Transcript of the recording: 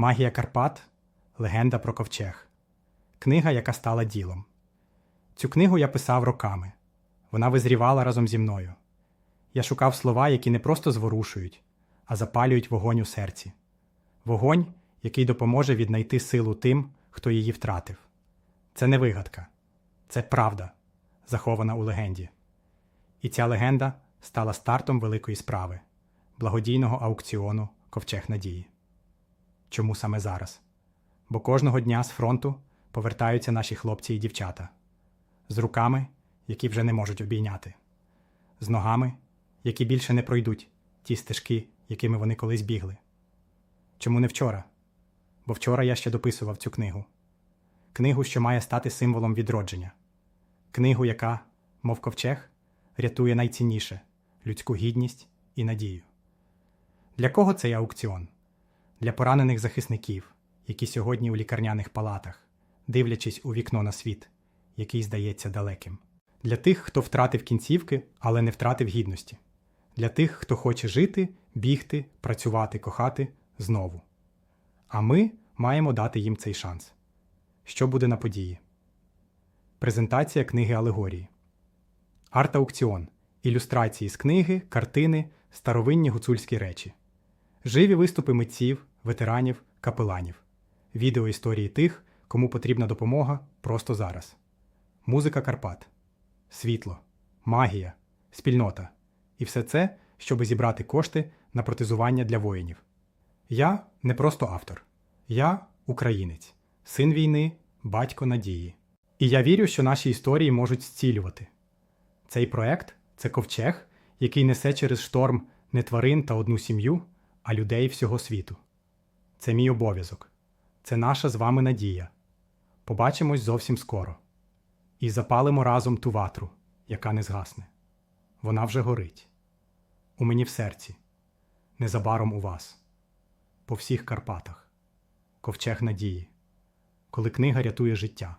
Магія Карпат Легенда про ковчег. Книга, яка стала ділом. Цю книгу я писав роками. Вона визрівала разом зі мною. Я шукав слова, які не просто зворушують, а запалюють вогонь у серці. Вогонь, який допоможе віднайти силу тим, хто її втратив. Це не вигадка, це правда, захована у легенді. І ця легенда стала стартом великої справи благодійного аукціону Ковчег Надії. Чому саме зараз? Бо кожного дня з фронту повертаються наші хлопці і дівчата з руками, які вже не можуть обійняти, з ногами, які більше не пройдуть ті стежки, якими вони колись бігли. Чому не вчора? Бо вчора я ще дописував цю книгу. Книгу, що має стати символом відродження, книгу, яка, мов ковчег, рятує найцінніше людську гідність і надію. Для кого цей аукціон? Для поранених захисників, які сьогодні у лікарняних палатах, дивлячись у вікно на світ, який здається далеким. Для тих, хто втратив кінцівки, але не втратив гідності. Для тих, хто хоче жити, бігти, працювати, кохати знову. А ми маємо дати їм цей шанс. Що буде на події? Презентація книги алегорії. Арт-аукціон. Ілюстрації з книги, картини, старовинні гуцульські речі. Живі виступи митців, ветеранів, капеланів. Відео історії тих, кому потрібна допомога просто зараз. Музика Карпат. Світло, магія, спільнота. І все це, щоби зібрати кошти на протезування для воїнів. Я не просто автор. Я українець, син війни, батько надії. І я вірю, що наші історії можуть зцілювати. Цей проект це ковчег, який несе через шторм не тварин та одну сім'ю, а людей всього світу. Це мій обов'язок. Це наша з вами надія. Побачимось зовсім скоро. І запалимо разом ту ватру, яка не згасне. Вона вже горить. У мені в серці, незабаром у вас, по всіх Карпатах, ковчег надії, коли книга рятує життя.